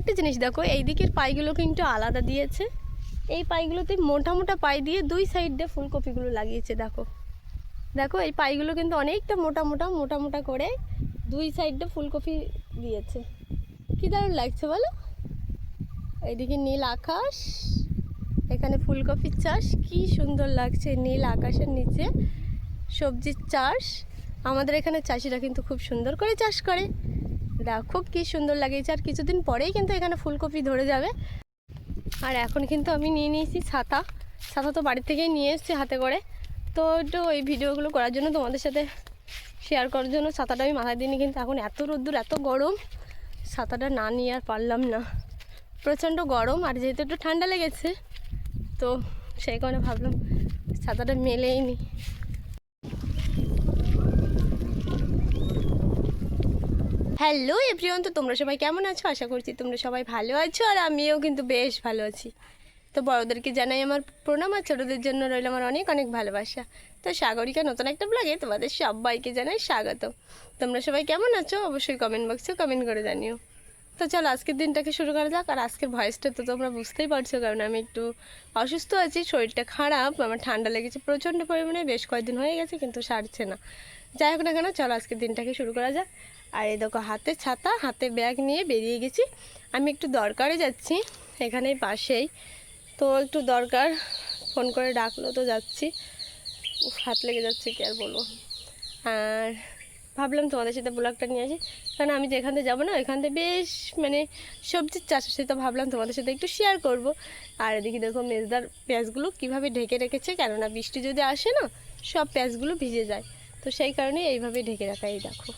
আরেকটা জিনিস দেখো, এই দিকের পাইগুলো কিন্তু আলাদা দিয়েছে। এই পাইগুলোতে মোটা মোটা পাই দিয়ে দুই সাইড দিয়ে ফুলকপিগুলো লাগিয়েছে, দেখো। দেখো, এই পাইগুলো কিন্তু অনেকটা মোটা মোটা মোটা মোটা করে দুই সাইডে ফুলকপি দিয়েছে। কি দারুণ লাগছে বলো? এইদিকে নীল আকাশ, এখানে ফুলকপির চাষ, কি সুন্দর লাগছে নীল আকাশের নিচে। সবজির চাষ, আমাদের এখানে চাষিরা কিন্তু খুব সুন্দর করে চাষ করে। দেখো কি সুন্দর লাগিয়েছে। আর কিছুদিন পরেই কিন্তু এখানে ফুলকপি ধরে যাবে। আর এখন কিন্তু আমি নিয়ে নিয়েছি ছাতা। ছাতা তো বাড়ি থেকেই নিয়ে এসেছি হাতে করে। তো একটু ওই ভিডিওগুলো করার জন্য তোমাদের সাথে শেয়ার করার জন্য ছাতাটা আমি মাথায় দিইনি। কিন্তু এখন এত রোদ্দুর, এত গরম, ছাতাটা না নিয়ে আর পারলাম না। প্রচণ্ড গরম, আর যেহেতু একটু ঠান্ডা লেগেছে, তো সেই কারণে ভাবলাম ছাতাটা মেলেই নি। হ্যালো এভরিওয়ান, তো তোমরা সবাই কেমন আছো? আশা করছি তোমরা সবাই ভালো আছো, আর আমিও কিন্তু বেশ ভালো আছি। তো বড়োদেরকে জানাই আমার প্রণাম, আর ছোটোদের জন্য রইল আমার অনেক অনেক ভালোবাসা। তো সাগরিকা, নতুন একটা ব্লগে তোমাদের সবাইকে জানাই স্বাগত। তোমরা সবাই কেমন আছো? অবশ্যই কমেন্ট বক্সে কমেন্ট করে জানিও। তো চলো, আজকের দিনটাকে শুরু করা যাক, আর আজকের ভয়েসটা তো তোমরা বুঝতেই পারছ, কারণ আমি একটু অসুস্থ আছি, শরীরটা খারাপ, আমার ঠান্ডা লেগেছে প্রচণ্ড পরিমাণে, বেশ কয়েকদিন হয়ে গেছে, কিন্তু সারছে না। যাই হোক না কেন, চলো আজকের দিনটাকে শুরু করা যাক। আর এই দেখো, হাতে ছাতা, হাতে ব্যাগ নিয়ে বেরিয়ে গেছি। আমি একটু দরকারে যাচ্ছি, এখানেই পাশেই। তো একটু দরকার, ফোন করে ডাকলো তো যাচ্ছি। হাত লেগে যাচ্ছে, কি আর বলব। আর ভাবলাম তোমাদের সাথে ব্লগটা নিয়ে আসি। কারণ আমি যেখান থেকে যাব না, ওইখান থেকে বেশ মানে সবজির চাষ হচ্ছে তো ভাবলাম তোমাদের সাথে একটু শেয়ার করব। আর এদিকে দেখো, মেজদার পেঁয়াজগুলো কীভাবে ঢেকে রেখেছে, কেননা বৃষ্টি যদি আসে না, সব পেঁয়াজগুলো ভিজে যায়। তো সেই কারণে এইভাবে ঢেকে রাখা এই দেখো।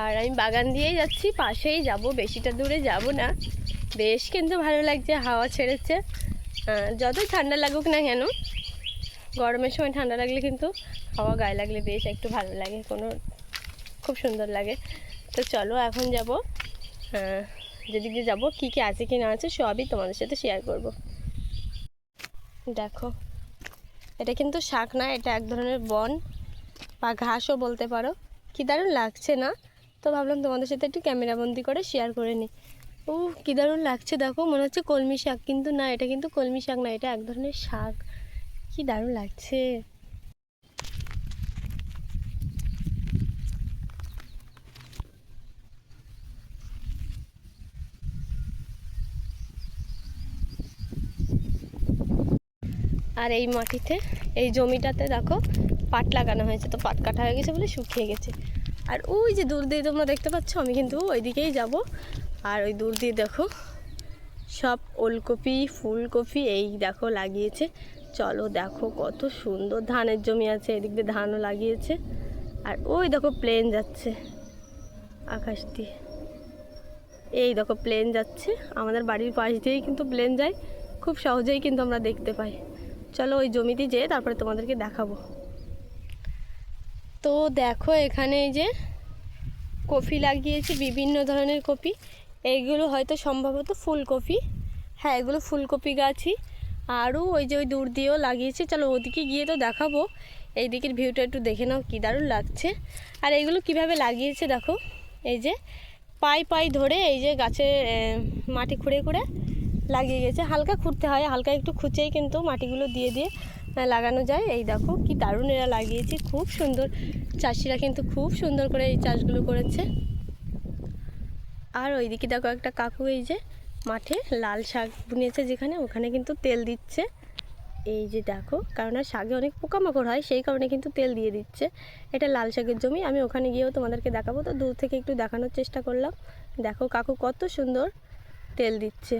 আর আমি বাগান দিয়েই যাচ্ছি, পাশেই যাব, বেশিটা দূরে যাব না। বেশ কিন্তু ভালো লাগছে, হাওয়া ছেড়েছে। যতই ঠান্ডা লাগুক না কেন, গরমের সময় ঠান্ডা লাগলে কিন্তু হাওয়া গায়ে লাগলে বেশ একটু ভালো লাগে, কোনো খুব সুন্দর লাগে। তো চলো এখন যাব। যেদিকে যাব, কী কী আছে কি না আছে সবই তোমাদের সাথে শেয়ার করব। দেখো এটা কিন্তু শাক না, এটা এক ধরনের বন বা ঘাসও বলতে পারো। কি দারুণ লাগছে না? তো ভাবলাম তোমাদের সাথে একটু ক্যামেরাবন্দি করে শেয়ার করে নিই। ও কী দারুণ লাগছে, দেখো, মনে হচ্ছে কলমি শাক, কিন্তু না, এটা কিন্তু কলমি শাক না, এটা এক ধরনের শাক। কি দারুণ লাগছে। আর এই মাটিতে, এই জমিটাতে দেখো পাট লাগানো হয়েছে, তো পাট কাটা হয়ে গেছে বলে শুকিয়ে গেছে। আর ওই যে দূর দিয়ে তোমরা দেখতে পাচ্ছ, আমি কিন্তু ওই দিকেই যাব। আর ওই দূর দিয়ে দেখো, সব ওলকপি, ফুলকপি এই দেখো লাগিয়েছে। চলো দেখো কত সুন্দর ধানের জমি আছে, এদিক দিয়ে ধানও লাগিয়েছে। আর ওই দেখো প্লেন যাচ্ছে আকাশ দিয়ে। এই দেখো প্লেন যাচ্ছে, আমাদের বাড়ির পাশ দিয়েই কিন্তু প্লেন যায়, খুব সহজেই কিন্তু আমরা দেখতে পাই। চলো ওই জমিতে যেয়ে তারপরে তোমাদেরকে দেখাবো। তো দেখো এখানে এই যে কফি লাগিয়েছি, বিভিন্ন ধরনের কপি এইগুলো হয়তো সম্ভবত ফুলকপি। হ্যাঁ এগুলো ফুলকপি গাছই। আরও ওই যে ওই দূর দিয়েও লাগিয়েছে। চলো ওদিকে গিয়ে তো দেখাবো। এই দিকের ভিউটা একটু দেখে নাও, কী দারুণ লাগছে। আর এইগুলো কীভাবে লাগিয়েছে দেখো। এই যে পাই পাই ধরে এই যে গাছে মাটি খুঁড়ে খুঁড়ে লাগিয়ে গেছে। হালকা খুঁড়তে হয়, হালকা একটু খুঁচেই কিন্তু মাটিগুলো দিয়ে দিয়ে লাগানো যায়। এই দেখো কি দারুণ এরা লাগিয়েছে, খুব সুন্দর। চাষিরা কিন্তু খুব সুন্দর করে এই চাষগুলো করেছে। আর ওইদিকে দেখো একটা কাকু এই যে মাঠে লাল শাক বুনিয়েছে যেখানে, ওখানে কিন্তু তেল দিচ্ছে। এই যে দেখো, কারণ আর শাকে অনেক পোকামাকড় হয়, সেই কারণে কিন্তু তেল দিয়ে দিচ্ছে। এটা লাল শাকের জমি, আমি ওখানে গিয়েও তোমাদেরকে দেখাবো। তো দূর থেকে একটু দেখানোর চেষ্টা করলাম। দেখো কাকু কত সুন্দর তেল দিচ্ছে।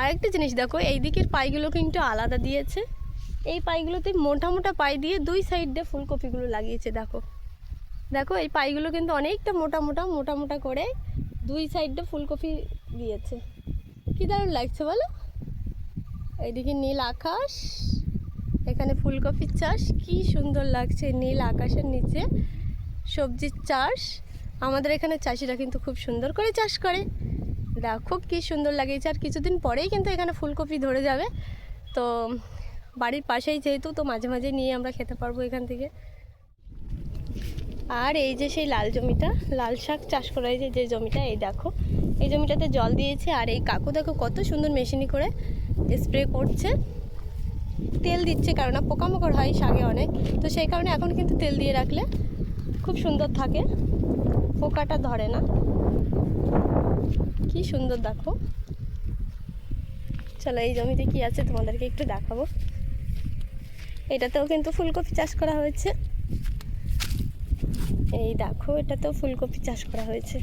আরেকটা জিনিস দেখো, এই দিকের পাইগুলো কিন্তু আলাদা দিয়েছে। এই পাইগুলোতে মোটা মোটা পাই দিয়ে দুই সাইড দিয়ে ফুলকপিগুলো লাগিয়েছে, দেখো। দেখো, এই পাইগুলো কিন্তু অনেকটা মোটা মোটা মোটা মোটা করে দুই সাইডে ফুলকপি দিয়েছে। কি দারুণ লাগছে বলো? এইদিকে নীল আকাশ, এখানে ফুলকপির চাষ, কি সুন্দর লাগছে নীল আকাশের নিচে সবজির চাষ। আমাদের এখানে চাষিরা কিন্তু খুব সুন্দর করে চাষ করে। দেখো কি সুন্দর লাগিয়েছে আর কিছুদিন পরেই কিন্তু এখানে ফুলকপি ধরে যাবে। তো বাড়ির পাশেই যেহেতু, তো মাঝে মাঝে নিয়ে আমরা খেতে পারব এখান থেকে। আর এই যে সেই লাল জমিটা, লাল শাক চাষ করা হয়েছে যে জমিটা, এই দেখো। এই জমিটাতে জল দিয়েছে, আর এই কাকু দেখো কত সুন্দর মেশিনে করে স্প্রে করছে। তেল দিচ্ছে কারণ পোকামাকড় হয় শাকে অনেক। তো সেই কারণে এখন কিন্তু তেল দিয়ে রাখলে খুব সুন্দর থাকে। পোকাটা ধরে না। কি সুন্দর দেখো। চলো এই জমিতে কি আছে তোমাদেরকে একটু দেখাবো। এটাতেও কিন্তু ফুলকপি চাষ করা হয়েছে। এই দেখো, এটাতেও ফুলকপি চাষ করা হয়েছে।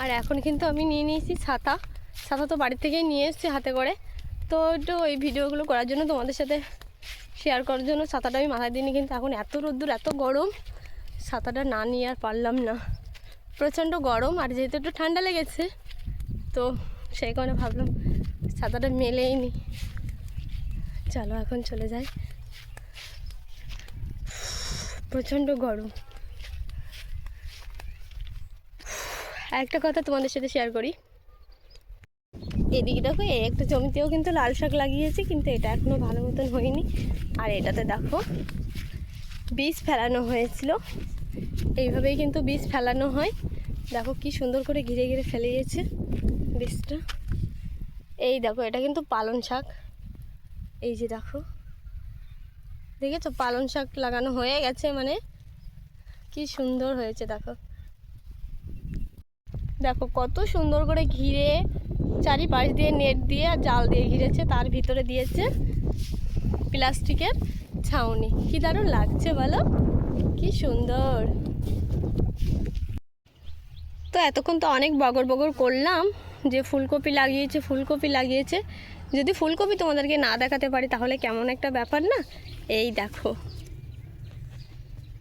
আর এখন কিন্তু আমি নিয়ে নিয়েছি ছাতা। ছাতা তো বাড়ি থেকেই নিয়ে এসেছি হাতে করে। তো একটু এই ভিডিওগুলো করার জন্য তোমাদের সাথে শেয়ার করার জন্য ছাতাটা আমি মাথায় দিইনি। কিন্তু এখন এত রোদ্দুর, এত গরম। ছাতাটা না নিয়ে আর পারলাম না। প্রচণ্ড গরম আর যেহেতু একটু ঠান্ডা লেগেছে, তো সেই কারণে ভাবলাম ছাতাটা মেলেই নি। চলো এখন চলে যাই। প্রচণ্ড গরম। একটা কথা তোমাদের সাথে শেয়ার করি। এদিকে দেখো, এই একটা জমিতেও কিন্তু লাল শাক লাগিয়েছি, কিন্তু এটা এখনও ভালো মতন হয়নি। আর এটাতে দেখো, বীজ ফেলানো হয়েছিল। এইভাবেই কিন্তু বীজ ফেলানো হয়। দেখো কি সুন্দর করে ঘিরে ঘিরে ফেলে গিয়েছে বীজটা। এই দেখো, এটা কিন্তু পালন শাক। এই যে দেখো। দেখেছ? পালন শাক লাগানো হয়ে গেছে মানে। কি সুন্দর হয়েছে, দেখো। দেখো, কত সুন্দর করে ঘিরে চারিপাশ দিয়ে নেট দিয়ে আর জাল দিয়ে ঘিরেছে, তার ভিতরে দিয়েছে প্লাস্টিকের ছাউনি। কি দারুণ লাগছে বলো? কি সুন্দর। তো এতক্ষণ তো অনেক বগর বগর করলাম, যে ফুলকপি লাগিয়েছে ফুলকপি লাগিয়েছে। যদি ফুলকপি তোমাদেরকে না দেখাতে পারি, তাহলে কেমন একটা ব্যাপার না? এই দেখো।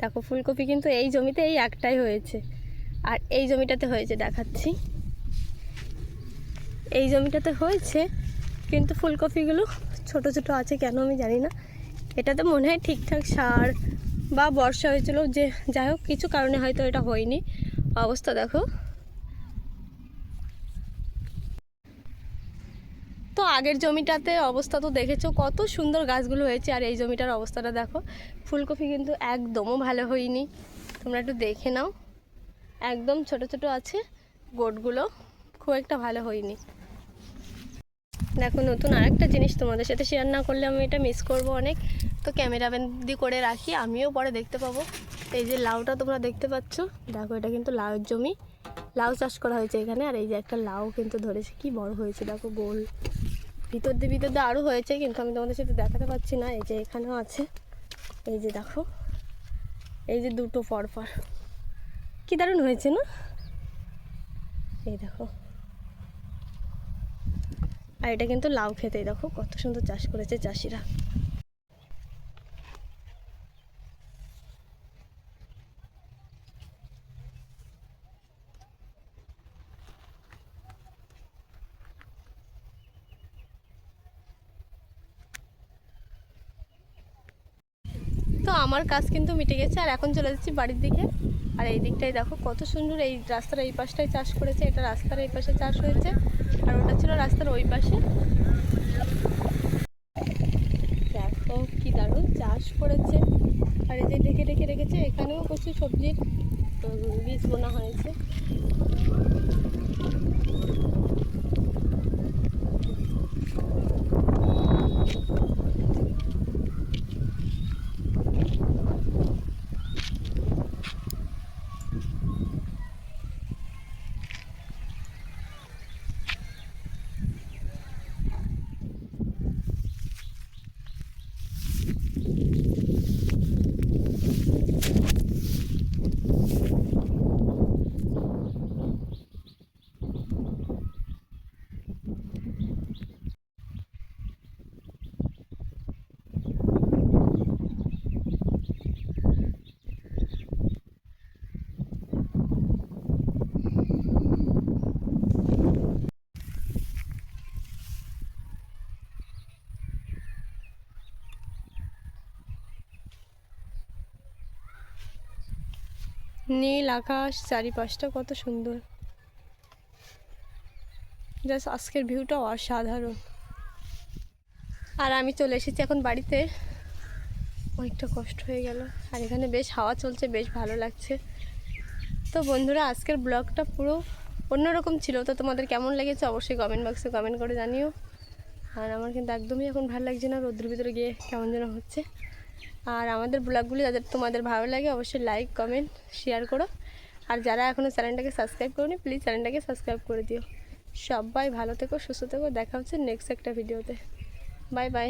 দেখো, ফুলকপি কিন্তু এই জমিতে এই একটাই হয়েছে। আর এই জমিটাতে হয়েছে, দেখাচ্ছি। এই জমিটাতে হয়েছে, কিন্তু ফুলকপিগুলো ছোট ছোট আছে কেন আমি জানি না। এটাতে মনে হয় ঠিকঠাক সার বা বর্ষা হয়েছিল, যে যাই হোক, কিছু কারণে হয়তো এটা হয়নি। অবস্থা দেখো। তো আগের জমিটাতে অবস্থা তো দেখেছ, কত সুন্দর গাছগুলো হয়েছে, আর এই জমিটার অবস্থাটা দেখো। ফুলকপি কিন্তু একদমও ভালো হয়নি। তোমরা একটু দেখে নাও। একদম ছোট ছোট আছে, গোটগুলো খুব একটা ভালো হয়নি। দেখো, নতুন আরেকটা জিনিস তোমাদের সাথে শেয়ার না করলে আমি এটা মিস করব অনেক। তো ক্যামেরা বন্দি করে রাখি, আমিও পরে দেখতে পাবো। এই যে লাউটা তোমরা দেখতে পাচ্ছ, দেখো এটা কিন্তু লাউয়ের জমি। লাউ চাষ করা হয়েছে এখানে, আর এই যে একটা লাউ কিন্তু ধরেছে, কি বড় হয়েছে, দেখো গোল। ভিতর দিয়ে ভিতর দিয়ে আরও হয়েছে, কিন্তু আমি তোমাদের সাথে দেখাতে পাচ্ছি না, এই যে এখানেও আছে। এই যে দেখো, এই যে দুটো পরপর কি দারুণ হয়েছে, না? এই দেখো। আর এটা কিন্তু লাউ খেতে দেখো, কত সুন্দর চাষ করেছে চাষিরা তো আমার কাজ কিন্তু মিটে গেছে, আর এখন চলে যাচ্ছি বাড়ির দিকে। আর এই দিকটাই দেখো কত সুন্দর এই রাস্তার এই পাশটাই চাষ করেছে, এটা রাস্তার এই পাশে চাষ হয়েছে, আর ওটা ছিল রাস্তার ওই পাশে। দেখো কি দারুণ চাষ করেছে। আর এই যে ডেকে ডেকে রেখেছে, এখানেও কিছু সবজির বীজ বোনা হয়েছে। নীল আকাশ, চারিপাশটা কত সুন্দর। জাস্ট আজকের ভিউটা অসাধারণ। আর আমি চলে এসেছি এখন বাড়িতে। অনেকটা কষ্ট হয়ে গেল। আর এখানে বেশ হাওয়া চলছে, বেশ ভালো লাগছে। তো বন্ধুরা, আজকের ব্লগটা পুরো অন্যরকম ছিল। তো তোমাদের কেমন লেগেছে অবশ্যই কমেন্ট বক্সে কমেন্ট করে জানিও। আর আমার কিন্তু একদমই এখন ভালো লাগছে না। রোদ্রের ভিতরে গিয়ে কেমন যেন হচ্ছে। আর আমাদের ব্লগগুলি যাদের তোমাদের ভালো লাগে অবশ্যই লাইক কমেন্ট শেয়ার করো। আর যারা এখনও চ্যানেলটাকে সাবস্ক্রাইব করোনি প্লিজ চ্যানেলটাকে সাবস্ক্রাইব করে দিও। সবাই ভালো থেকো, সুস্থ থেকো। দেখা হচ্ছে নেক্সট একটা ভিডিওতে বাই বাই